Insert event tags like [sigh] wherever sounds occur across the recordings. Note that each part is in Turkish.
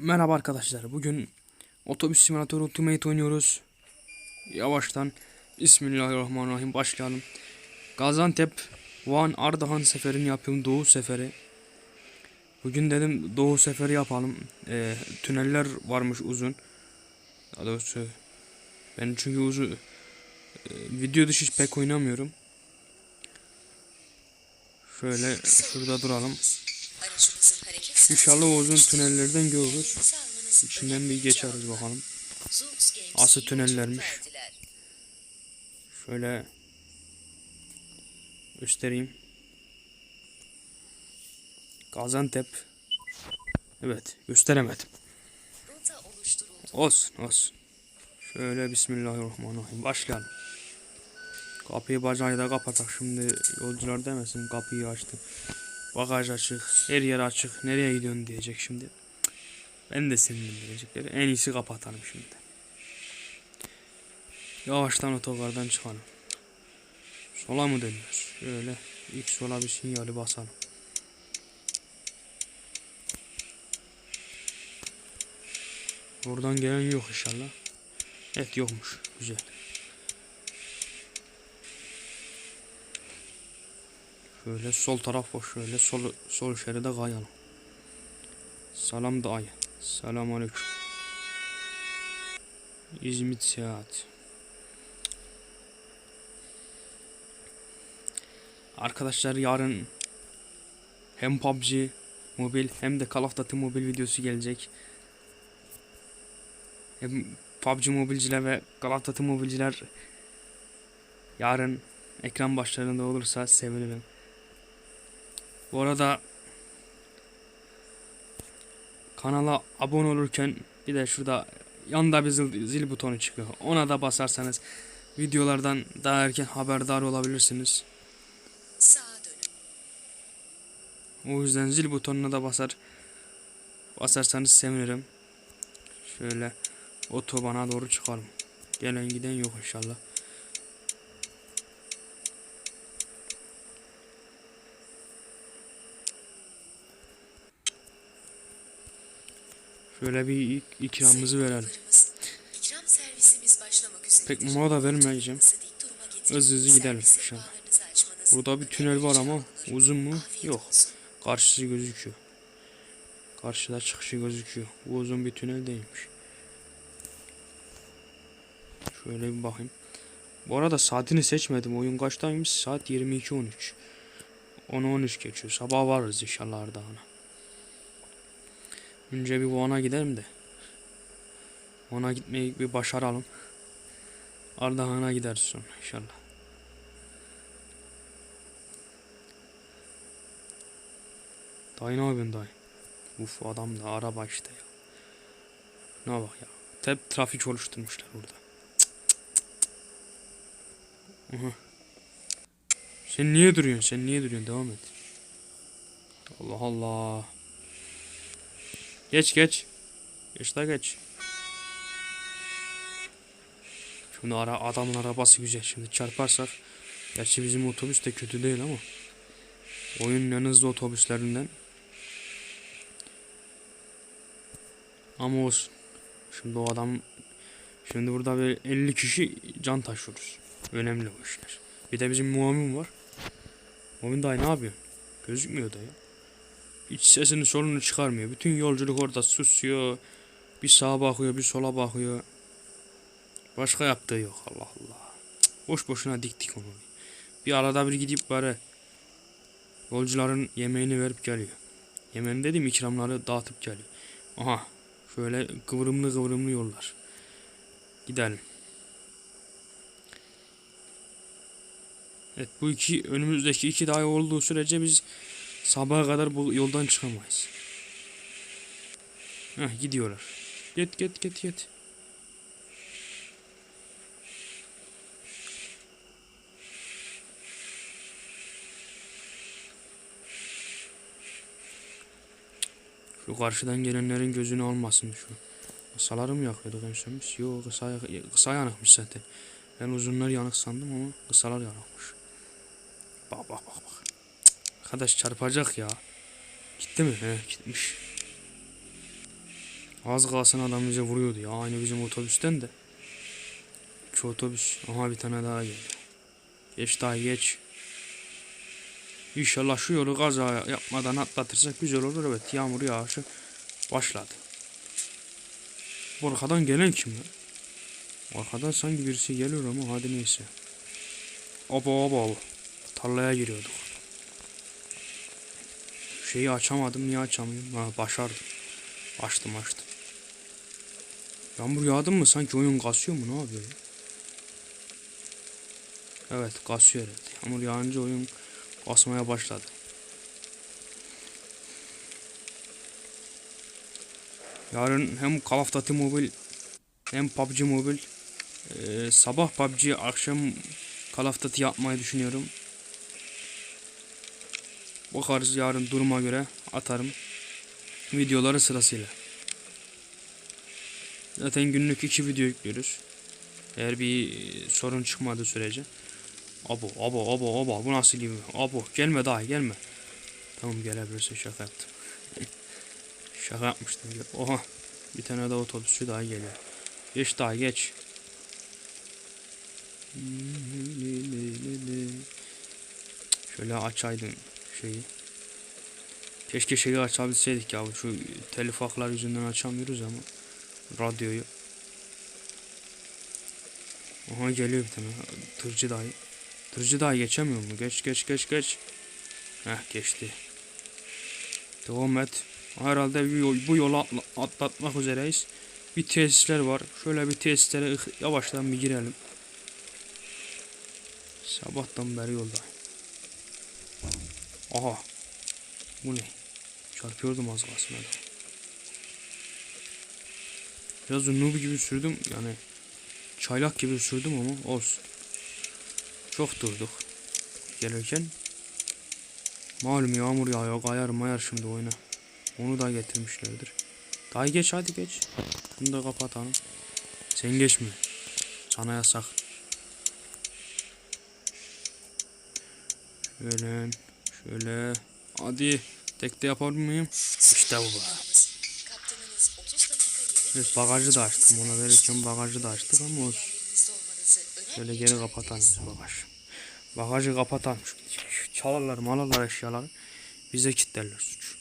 Merhaba arkadaşlar. Bugün Otobüs Simulator Ultimate oynuyoruz. Yavaştan Bismillahirrahmanirrahim başlayalım. Gaziantep Van Ardahan seferini yapıyorum. Doğu seferi. Bugün dedim Doğu seferi yapalım. Ee, tüneller varmış uzun. Daha doğrusu ben çünkü uzun e, video dışı hiç pek oynamıyorum. Şöyle şurada duralım. İnşallah uzun tünellerden görürüz. İçinden bir geçeriz bakalım. Asıl tünellermiş. Şöyle göstereyim. Gaziantep. Evet gösteremedim. Olsun olsun. Şöyle Bismillahirrahmanirrahim. Başlayalım. Kapıyı bacağı da kapatak. Şimdi yolcular demesin kapıyı açtım. Bagaj açık. Her yer açık. Nereye gidiyorsun diyecek şimdi. Ben de senin diyecekleri. En iyisi kapatalım şimdi. Yavaştan otogardan çıkalım. Sola mı dönüyoruz? Şöyle ilk sola bir sinyali basalım. Oradan gelen yok inşallah. Evet yokmuş. Güzel. Şöyle sol taraf boş. Şöyle sol sol şeride kayalım. Salam dayı. Selam aleyküm. İzmit seyahat. Arkadaşlar yarın hem PUBG mobil hem de Call of Duty mobil videosu gelecek. Hem PUBG mobilciler ve Call of Duty mobilciler yarın ekran başlarında olursa sevinirim. Bu arada kanala abone olurken bir de şurada yanında bir zil, zil butonu çıkıyor. Ona da basarsanız videolardan daha erken haberdar olabilirsiniz. O yüzden zil butonuna da basar basarsanız sevinirim. Şöyle otobana doğru çıkalım. Gelen giden yok inşallah. Şöyle bir ik- ikramımızı verelim. İkram servisimiz başlamak üzere. Pek mola vermeyeceğim. Hızlı hızlı gidelim inşallah. Burada bir tünel var ama uzun mu? Yok. Karşısı gözüküyor. Karşıda çıkışı gözüküyor. Bu uzun bir tünel değilmiş. Şöyle bir bakayım. Bu arada saatini seçmedim. Oyun kaçtaymış? Saat 22.13. 10'u 13 geçiyor. Sabah varız inşallah Ardahan'a. Önce bir Van'a gidelim de. Van'a gitmeyi bir başaralım. Ardahan'a gideriz sonra inşallah. Dayı ne yapıyorsun dayı? Uf adam da araba işte ya. Ne bak ya. Hep trafik oluşturmuşlar burada. Cık, cık, cık. Aha. Sen niye duruyorsun? Sen niye duruyorsun? Devam et. Allah Allah. Geç geç. Geç de geç. Şimdi ara adamın arabası güzel. Şimdi çarparsak. Gerçi bizim otobüs de kötü değil ama. Oyunun en hızlı otobüslerinden. Ama olsun. Şimdi o adam şimdi burada bir 50 kişi can taşıyoruz. Önemli bu işler. Bir de bizim muamin var. Muamin dayı ne yapıyor? Gözükmüyor da ya. Hiç sesini solunu çıkarmıyor. Bütün yolculuk orada susuyor. Bir sağa bakıyor, bir sola bakıyor. Başka yaptığı yok Allah Allah. Boş boşuna diktik onu. Bir arada bir gidip bari yolcuların yemeğini verip geliyor. Yemeğini dedim ikramları dağıtıp geliyor. Aha şöyle kıvrımlı kıvrımlı yollar. Gidelim. Evet bu iki önümüzdeki iki day olduğu sürece biz sabaha kadar bu yoldan çıkamayız. Heh gidiyorlar. Git git git git. Şu karşıdan gelenlerin gözünü almasın şu. Kısaları mı yakıyorduk en son biz? Yok kısa, kısa yanıkmış zaten. Ben uzunlar yanık sandım ama kısalar yanıkmış. Bak bak bak bak. Arkadaş çarpacak ya. Gitti mi? He gitmiş. Az kalsın adam bize vuruyordu ya. Aynı bizim otobüsten de. İki otobüs. Aha bir tane daha geldi. Geç daha geç. İnşallah şu yolu kaza yapmadan atlatırsak güzel olur. Evet yağmur yağışı başladı. Bu arkadan gelen kim ya? Arkadan sanki birisi geliyor ama hadi neyse. Oba oba oba. Tarlaya giriyorduk. Şeyi açamadım. Niye açamıyorum? Ha başardım. Açtım açtım. Yağmur yağdı mı? Sanki oyun kasıyor mu? Ne yapıyor ya? Evet kasıyor evet. Yağmur yağınca oyun kasmaya başladı. Yarın hem Call of Duty Mobile hem PUBG Mobile eee, sabah PUBG akşam Call of Duty yapmayı düşünüyorum. Bakarız yarın duruma göre atarım videoları sırasıyla. Zaten günlük iki video yüklüyoruz. Eğer bir sorun çıkmadığı sürece. Abo abo abo abo bu nasıl gibi? Abo gelme daha gelme. Tamam gelebilirsin şaka yaptım. [laughs] şaka yapmıştım. Oha bir tane daha otobüsçü daha geliyor. Geç daha geç. Şöyle açaydın şeyi. Keşke şeyi açabilseydik ya. Şu telif haklar yüzünden açamıyoruz ama radyoyu. Aha geliyor bir tane tırcı dayı. Tırcı dayı geçemiyor mu? Geç geç geç geç. Heh geçti. Devam et. Herhalde bu, yol, bu yolu atla- atlatmak üzereyiz. Bir tesisler var. Şöyle bir tesislere yavaştan bir girelim. Sabahtan beri yolda. Aha. Bu ne? Çarpıyordum az kalsın adam. Biraz noob gibi sürdüm yani çaylak gibi sürdüm ama olsun. Çok durduk gelirken. Malum yağmur yağıyor kayar mayar şimdi oyuna. Onu da getirmişlerdir. Daha geç hadi geç. Bunu da kapatalım. Sen geçme. Sana yasak. Şöyle şöyle hadi tekte yapar mıyım? İşte bu be. Uçağımız, Kaptanınız 30 dakika geri Evet bagajı da açtım. Ona verirken bagajı da açtık ama olsun. Şöyle geri kapatalım biz bagaj. Bagajı kapatalım. Çalarlar malarlar eşyaları. Bize kilitlerler suç.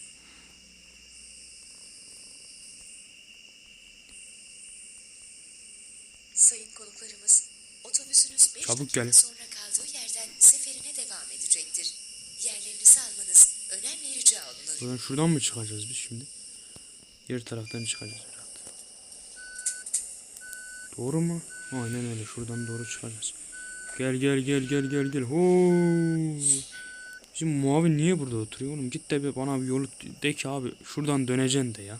Sayın konuklarımız, otobüsünüz 5 Çabuk dakika sonra kaldığı yerden seferine devam edecektir. Yerlerinizi almanız önemli rica olunur. Buradan şuradan mı çıkacağız biz şimdi? Diğer taraftan çıkacağız herhalde. Doğru mu? Aynen öyle. Şuradan doğru çıkacağız. Gel gel gel gel gel gel. Hoo. Bizim muavin niye burada oturuyor oğlum? Git de bir bana bir yolu de ki abi şuradan döneceksin de ya.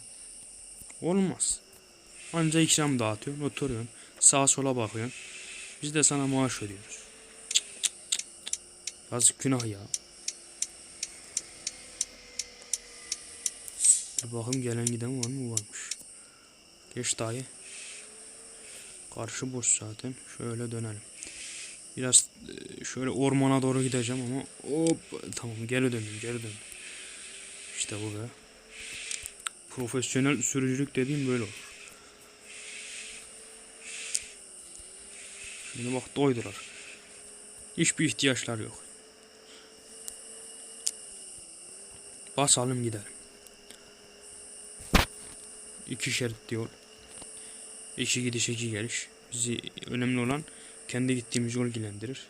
Olmaz. Anca ikram dağıtıyorsun, oturuyorsun. Sağa sola bakıyorsun. Biz de sana maaş ödüyoruz. Cık, cık, cık. Yazık günah ya. Bakayım gelen giden var mı varmış. Geç dayı. Karşı boş zaten. Şöyle dönelim. Biraz e, şöyle ormana doğru gideceğim ama hop tamam geri döndüm geri döndüm. İşte bu be. Profesyonel sürücülük dediğim böyle olur. Şimdi bak doydular. Hiçbir ihtiyaçlar yok. Basalım gidelim. İki şerit diyor. İki gidiş iki geliş. Bizi önemli olan kendi gittiğimiz yol ilgilendirir.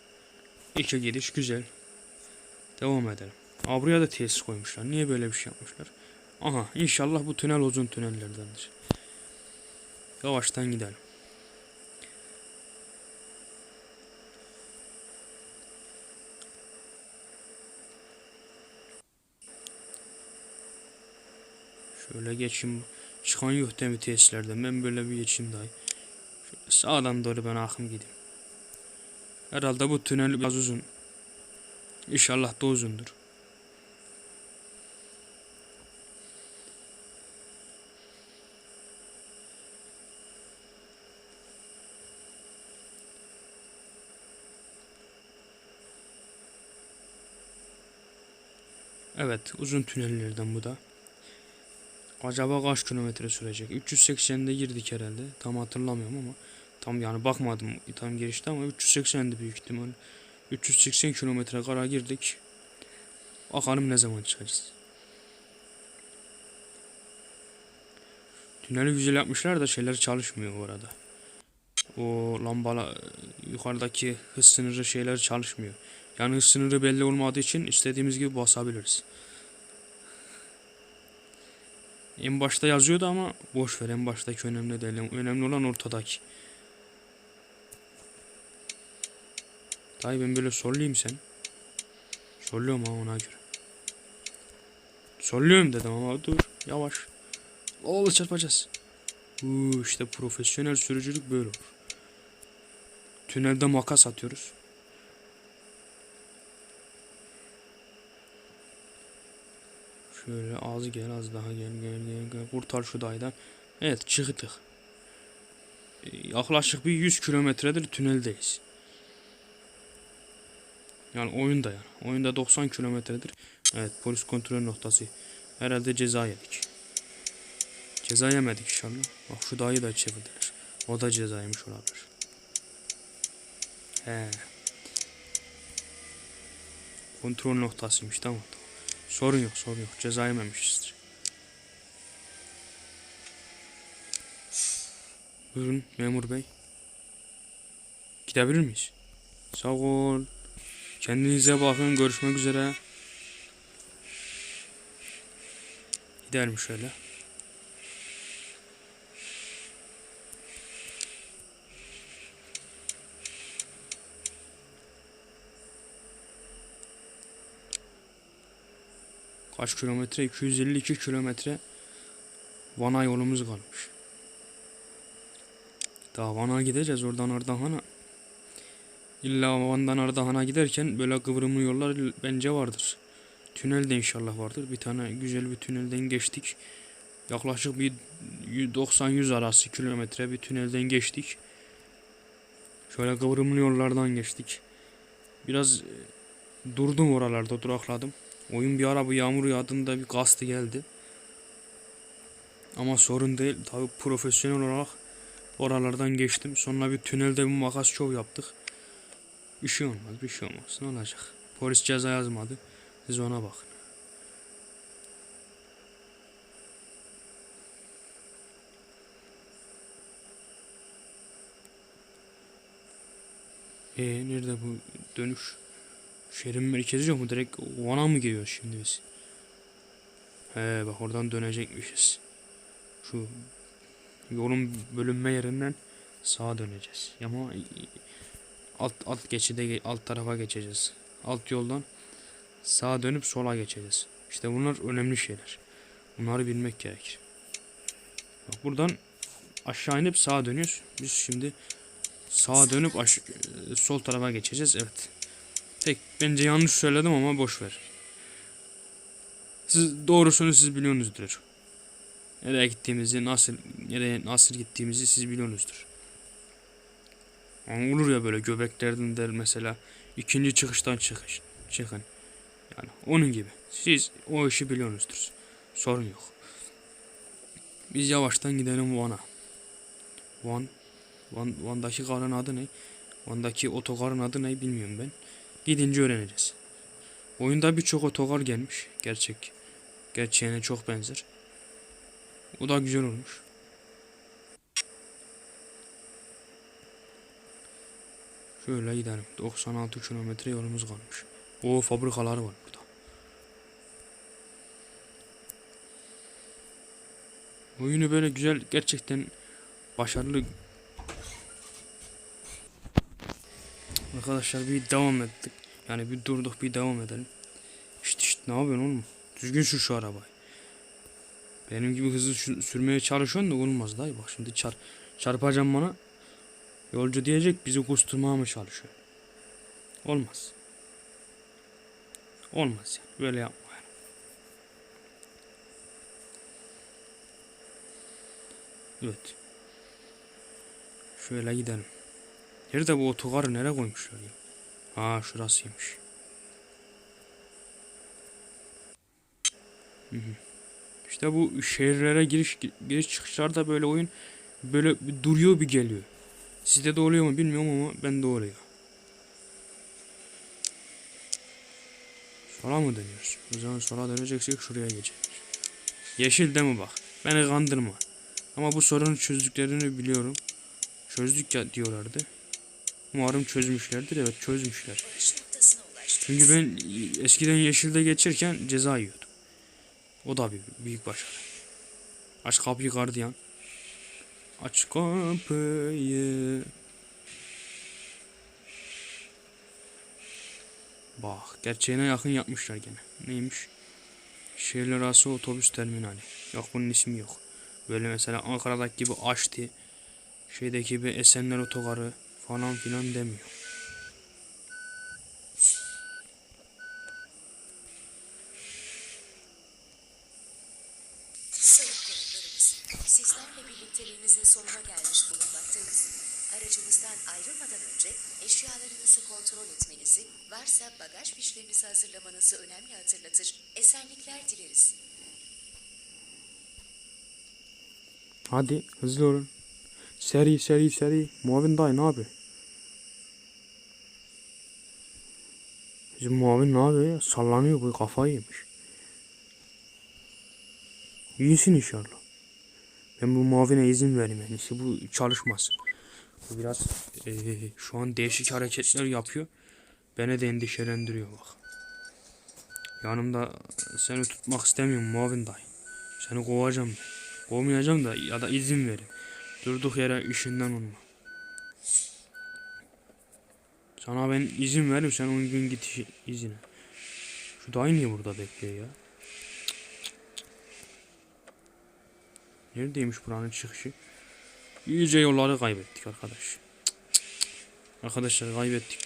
İki gidiş güzel. Devam edelim. Aa, da tesis koymuşlar. Niye böyle bir şey yapmışlar? Aha inşallah bu tünel uzun tünellerdendir. Yavaştan gidelim. Şöyle geçeyim. Çıkan yok değil mi tesislerden? Ben böyle bir geçeyim. Şöyle sağdan doğru ben akım gideyim. Herhalde bu tünel biraz uzun. İnşallah da uzundur. Evet uzun tünellerden bu da. Acaba kaç kilometre sürecek? 380'de girdik herhalde. Tam hatırlamıyorum ama. Tam yani bakmadım tam girişte ama 380'di büyük ihtimal. 380 kilometre kara girdik. Bakalım ne zaman çıkacağız. Tüneli güzel yapmışlar da şeyler çalışmıyor bu arada. O lambala yukarıdaki hız sınırı şeyler çalışmıyor. Yani hız sınırı belli olmadığı için istediğimiz gibi basabiliriz. En başta yazıyordu ama boş ver en baştaki önemli değil. Önemli olan ortadaki. Dayı ben böyle sollayayım sen. Solluyorum ha ona göre. Solluyorum dedim ama dur yavaş. Oğlu çarpacağız. Uuu işte profesyonel sürücülük böyle olur. Tünelde makas atıyoruz. Şöyle az gel az daha gel gel gel gel kurtar şu daydan. Evet çıktık. Yaklaşık bir 100 kilometredir tüneldeyiz. Yani oyunda yani. Oyunda 90 kilometredir. Evet polis kontrol noktası. Herhalde ceza yedik. Ceza yemedik inşallah. Bak şu dayı da çevirdiler. O da ceza yemiş olabilir. He. Kontrol noktasıymış tamam. Sorun yok sorun yok. Ceza yememişizdir. Buyurun memur bey. Gidebilir miyiz? Sağ ol. Kendinize bakın. Görüşmek üzere. Gidelim şöyle. Kaç kilometre? 252 kilometre Van'a yolumuz kalmış. Daha Van'a gideceğiz oradan Ardahan'a. İlla Van'dan Ardahan'a giderken böyle kıvrımlı yollar bence vardır. Tünel de inşallah vardır. Bir tane güzel bir tünelden geçtik. Yaklaşık bir 90-100 arası kilometre bir tünelden geçtik. Şöyle kıvrımlı yollardan geçtik. Biraz durdum oralarda durakladım. Oyun bir ara bu yağmur yağdığında bir kastı geldi. Ama sorun değil. Tabi profesyonel olarak oralardan geçtim. Sonra bir tünelde bir makas şov yaptık. Bir şey olmaz, bir şey olmaz. Ne olacak? Polis ceza yazmadı. Siz ona bakın. Ee nerede bu dönüş? Şehrin merkezi yok mu? Direkt Van'a mı giriyoruz şimdi biz? He bak oradan dönecekmişiz. Şu yolun bölünme yerinden sağa döneceğiz. Ama alt alt geçide alt tarafa geçeceğiz. Alt yoldan sağa dönüp sola geçeceğiz. İşte bunlar önemli şeyler. Bunları bilmek gerekir. Bak buradan aşağı inip sağa dönüyoruz. Biz şimdi sağa dönüp aş- sol tarafa geçeceğiz. Evet. Tek bence yanlış söyledim ama boş ver. Siz doğrusunu siz biliyorsunuzdur. Nereye gittiğimizi, nasıl nereye nasıl gittiğimizi siz biliyorsunuzdur. Yani olur ya böyle göbeklerden der mesela ikinci çıkıştan çıkış çıkın. Yani onun gibi. Siz o işi biliyorsunuzdur. Sorun yok. Biz yavaştan gidelim Van'a. Van, Van, Van'daki karın adı ne? Van'daki otogarın adı ne bilmiyorum ben. Gidince öğreneceğiz. Oyunda birçok otogar gelmiş. Gerçek. Gerçeğine çok benzer. O da güzel olmuş. Şöyle gidelim. 96 kilometre yolumuz kalmış. O fabrikalar var burada. Oyunu böyle güzel gerçekten başarılı Arkadaşlar bir devam ettik. Yani bir durduk bir devam edelim. İşte işte ne yapıyorsun oğlum? Düzgün sür şu arabayı. Benim gibi hızlı sü- sürmeye çalışıyorsun da olmaz dayı. Bak şimdi çar çarpacağım bana. Yolcu diyecek bizi kusturmaya mı çalışıyor? Olmaz. Olmaz yani. Böyle yapma yani. Evet. Şöyle gidelim. Nerede bu otogarı nereye koymuşlar ya? Ha şurasıymış. Hı. İşte bu şehirlere giriş giriş çıkışlarda böyle oyun böyle bir duruyor bir geliyor. Sizde de oluyor mu bilmiyorum ama ben de oluyor. Sola mı dönüyoruz? O zaman sola döneceksek şuraya geçelim. Yeşil de mi bak? Beni kandırma. Ama bu sorunu çözdüklerini biliyorum. Çözdük ya diyorlardı. Umarım çözmüşlerdir. Evet çözmüşler. Çünkü ben eskiden yeşilde geçerken ceza yiyordum. O da bir büyük başarı. Aç kapıyı gardiyan. Aç kapıyı. Bak gerçeğine yakın yapmışlar gene. Neymiş? Şehirler arası otobüs terminali. Yok bunun ismi yok. Böyle mesela Ankara'daki gibi Aşti, şeydeki gibi Esenler Otogarı falan filan demiyor. Sizlerle birlikteliğimizin sonuna gelmiş bulunmaktayız. Aracımızdan ayrılmadan önce eşyalarınızı kontrol etmenizi, varsa bagaj fişlerinizi hazırlamanızı önemli hatırlatır. Esenlikler dileriz. Hadi hızlı olun. Seri seri seri. Muavin dayı ne yapıyor? Bizim muavin ne yapıyor ya? Sallanıyor bu kafayı yemiş. İyisin inşallah. Ben bu muavine izin vereyim en iyisi. Bu çalışmasın. Bu biraz eee, şu an değişik hareketler yapıyor. Beni de endişelendiriyor bak. Yanımda seni tutmak istemiyorum muavin dayı. Seni kovacağım. Kovmayacağım da ya da izin verin. Durduk yere işinden olma. Sana ben izin veririm sen uygun git işi- izine. Şu dayı niye burada bekliyor ya? Neredeymiş buranın çıkışı? İyice yolları kaybettik arkadaş. Arkadaşlar kaybettik.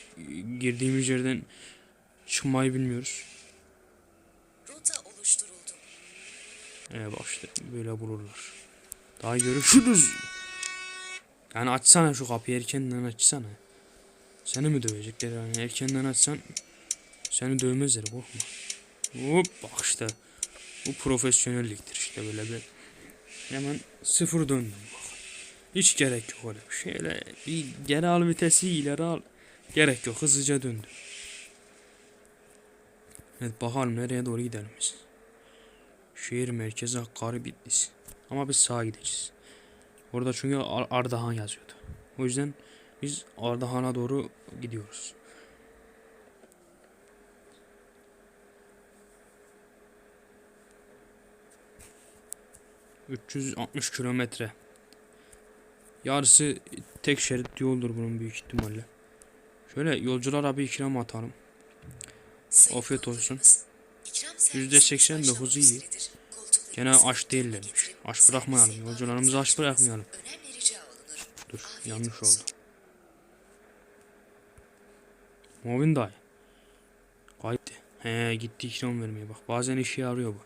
Girdiğimiz yerden çıkmayı bilmiyoruz. Rota oluşturuldu. Ee bak işte böyle bulurlar. Daha görüşürüz. Yani açsana şu kapıyı erkenden açsana. Seni mi dövecekler yani erkenden açsan seni dövmezler korkma. Hop bak işte bu profesyonelliktir işte böyle bir hemen sıfır döndüm bak. Hiç gerek yok öyle bir şey. Bir geri al vitesi ileri al. Gerek yok hızlıca döndüm. Evet bakalım nereye doğru gidelim biz. Şehir merkezi Hakkari Bitlis. Ama biz sağa gideceğiz. Orada çünkü Ar- Ardahan yazıyordu. O yüzden biz Ardahan'a doğru gidiyoruz. ...360 kilometre. Yarısı tek şerit yoldur bunun büyük ihtimalle. Şöyle yolculara bir ikram atalım. Afiyet olsun. konuklarımız, ikram Yüzde servisimiz seksen dokuzu başlamak iyi. üzeredir. Koltuklarınızı Gene aç değillermiş. Aç bırakmayalım. Yolcularımızı aç bırakmayalım. Dur yanlış oldu. Movin dayı. Kayıttı. He gitti ikram vermeye bak. Bazen işe yarıyor bu.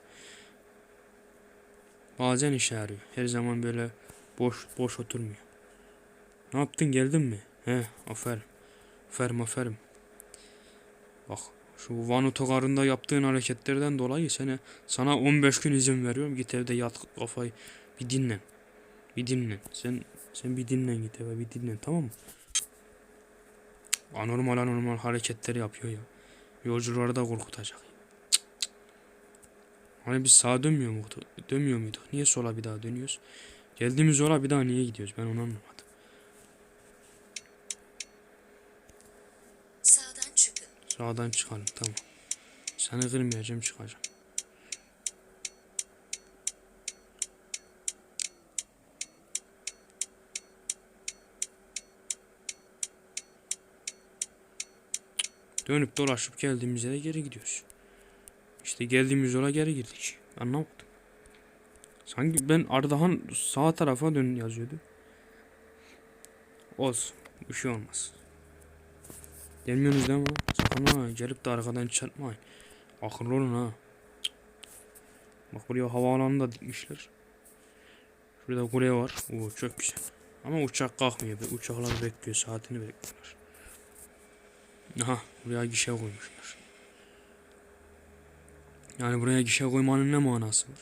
Bazen işe yarıyor. Her zaman böyle boş boş oturmuyor. Ne yaptın geldin mi? He aferin. Aferin aferin. Bak şu Van otogarında yaptığın hareketlerden dolayı seni, sana 15 gün izin veriyorum. Git evde yat kafayı bir dinlen. Bir dinlen. Sen sen bir dinlen git eve bir dinlen tamam mı? Anormal anormal hareketleri yapıyor ya. Yolcuları da korkutacak. Cık, cık. Hani biz sağa dönmüyor muyduk? Dönmüyor muyduk? Niye sola bir daha dönüyoruz? Geldiğimiz yola bir daha niye gidiyoruz? Ben onu anlamadım. Sağdan çıkın. Sağdan çıkalım tamam. Seni kırmayacağım çıkacağım. Dönüp dolaşıp geldiğimiz yere geri gidiyoruz. İşte geldiğimiz yola geri girdik. Anlamadım. Sanki ben Ardahan sağ tarafa dön yazıyordu. Olsun. Bir şey olmaz. Gelmiyorsunuz değil mi? Sakın ha gelip de arkadan çarpmayın. Akıllı olun ha. Bak buraya havaalanını da dikmişler. Şurada kule var. Oo çok güzel. Ama uçak kalkmıyor. Uçaklar bekliyor. Saatini bekliyorlar. Aha Buraya gişe koymuşlar. Yani buraya gişe koymanın ne manası var?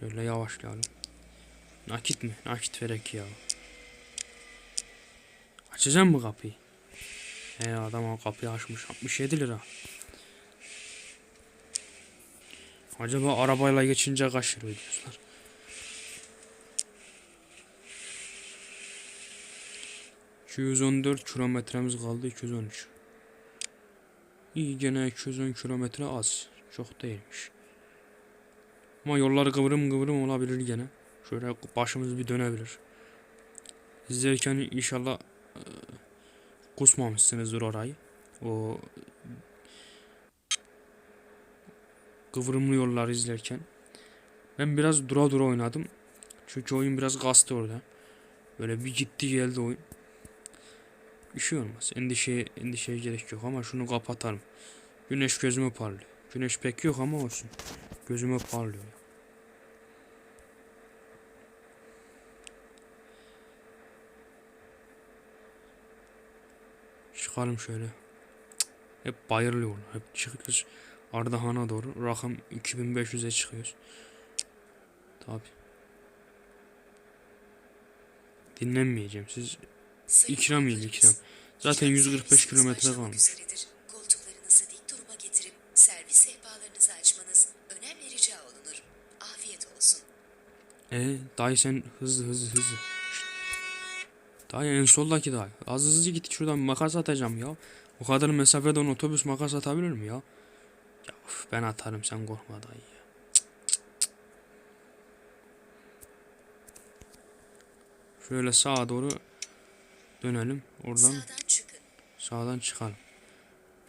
Şöyle yavaşlayalım. Nakit mi? Nakit verek ya. Açacağım mı kapıyı? He adam o kapıyı açmış. 67 lira. Acaba arabayla geçince kaç lira ödüyorlar? ...214 kilometremiz kaldı 213. İyi gene 210 kilometre az. Çok değilmiş. Ama yollar kıvrım kıvrım olabilir gene. Şöyle başımız bir dönebilir. İzlerken inşallah e, kusmamışsınızdır orayı. O kıvrımlı yolları izlerken. Ben biraz dura dura oynadım. Çünkü oyun biraz kastı orada. Böyle bir gitti geldi oyun. Bir şey olmaz. Endişeye, endişeye gerek yok ama şunu kapatalım. Güneş gözüme parlıyor. Güneş pek yok ama olsun. Gözüme parlıyor. Çıkalım şöyle. Hep bayırlıyor. Hep çıkıyoruz. Ardahan'a doğru. Rakam 2500'e çıkıyoruz. Tabi. Dinlenmeyeceğim. Siz İkram yiyin, ikram. Zaten ikram 145 servisiniz kilometre kalmış. Koltuklarınızı dik duruma getirip servis sehpalarınızı açmanız önemli rica olunur. Afiyet olsun. E dayı sen hızlı hızlı hızlı. Dayı en soldaki dayı. Az hızlı git şuradan makas atacağım ya. O kadar mesafeden otobüs makas atabilir mi ya? Ya of, ben atarım sen korkma dayı ya. Şöyle sağa doğru dönelim. Oradan Sağdan çıkın. sağdan çıkalım.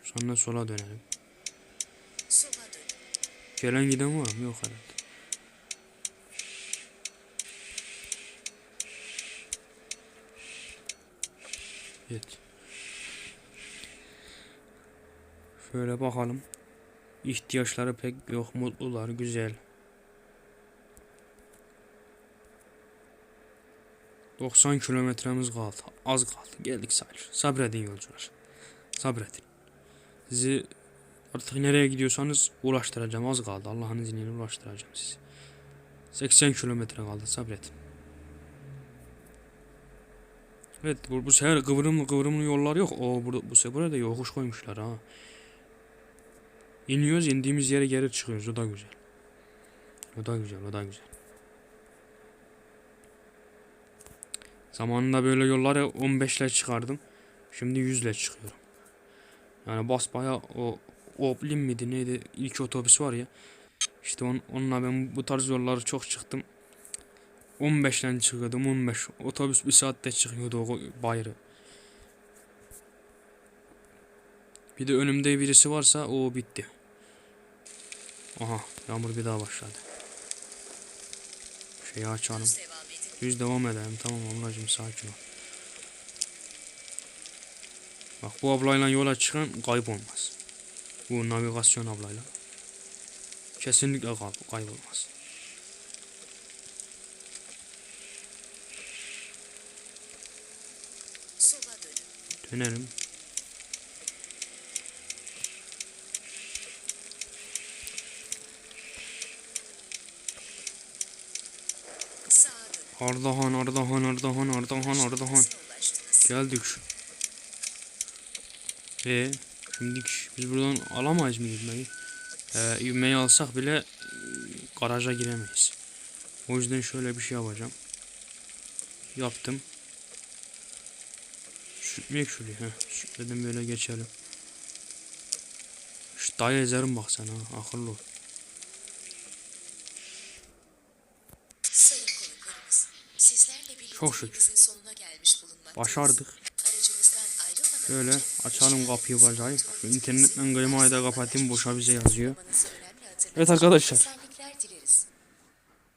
Sonra sola dönelim. Sola dönün. Gelen giden var mı? Yok herhalde. Evet. Şöyle bakalım. İhtiyaçları pek yok. Mutlular. Güzel. 90 kilometremiz kaldı. Az kaldı. Geldik sayılır. Sabredin yolcular. Sabredin. Sizi Artık nereye gidiyorsanız ulaştıracağım. Az kaldı. Allah'ın izniyle ulaştıracağım sizi. 80 kilometre kaldı. Sabredin. Evet bu, bu sefer kıvrımlı kıvrımlı yollar yok. O burada bu sefer burada yokuş koymuşlar ha. İniyoruz indiğimiz yere geri çıkıyoruz. O da güzel. O da güzel. O da güzel. Zamanında böyle yolları 15 ile çıkardım. Şimdi 100 ile çıkıyorum. Yani basbaya o Oblin miydi neydi ilk otobüs var ya. İşte on, onunla ben bu tarz yolları çok çıktım. 15'ten çıkıyordum 15. Otobüs bir saatte çıkıyordu o bayırı. Bir de önümde birisi varsa o bitti. Aha yağmur bir daha başladı. Şeyi açalım. Düz devam edelim tamam ablacığım sakin ol. Bak bu ablayla yola çıkan kaybolmaz. Bu navigasyon ablayla. Kesinlikle kay- kaybolmaz. Dönelim. Ardahan, Ardahan, Ardahan, Ardahan, Ardahan. Geldik. E şimdi biz buradan alamayız mı ivmeyi? Ee, ivmeyi alsak bile e, garaja giremeyiz. O yüzden şöyle bir şey yapacağım. Yaptım. Sürtmeyek şurayı. Heh. Sürtledim böyle geçelim. Şu dayı ezerim bak sen ha. Akıllı ol. Sayın konuklarımız, sizlerle birlikte Çok şükür. Başardık. Şöyle açalım kapıyı bacayı. Şu internetten kıymayı da kapatayım. Boşa bize yazıyor. Evet arkadaşlar.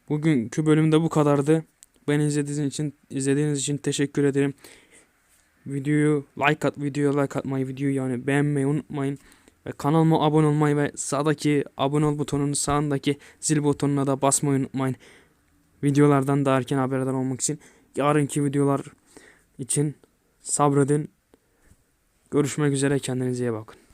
Bugünkü bölümde bu kadardı. Beni izlediğiniz için izlediğiniz için teşekkür ederim. Videoyu like at, videoya like atmayı, videoyu yani beğenmeyi unutmayın. Ve kanalıma abone olmayı ve sağdaki abone ol butonunun sağındaki zil butonuna da basmayı unutmayın. Videolardan daha erken haberdar olmak için. Yarınki videolar için sabredin. Görüşmek üzere kendinize iyi bakın.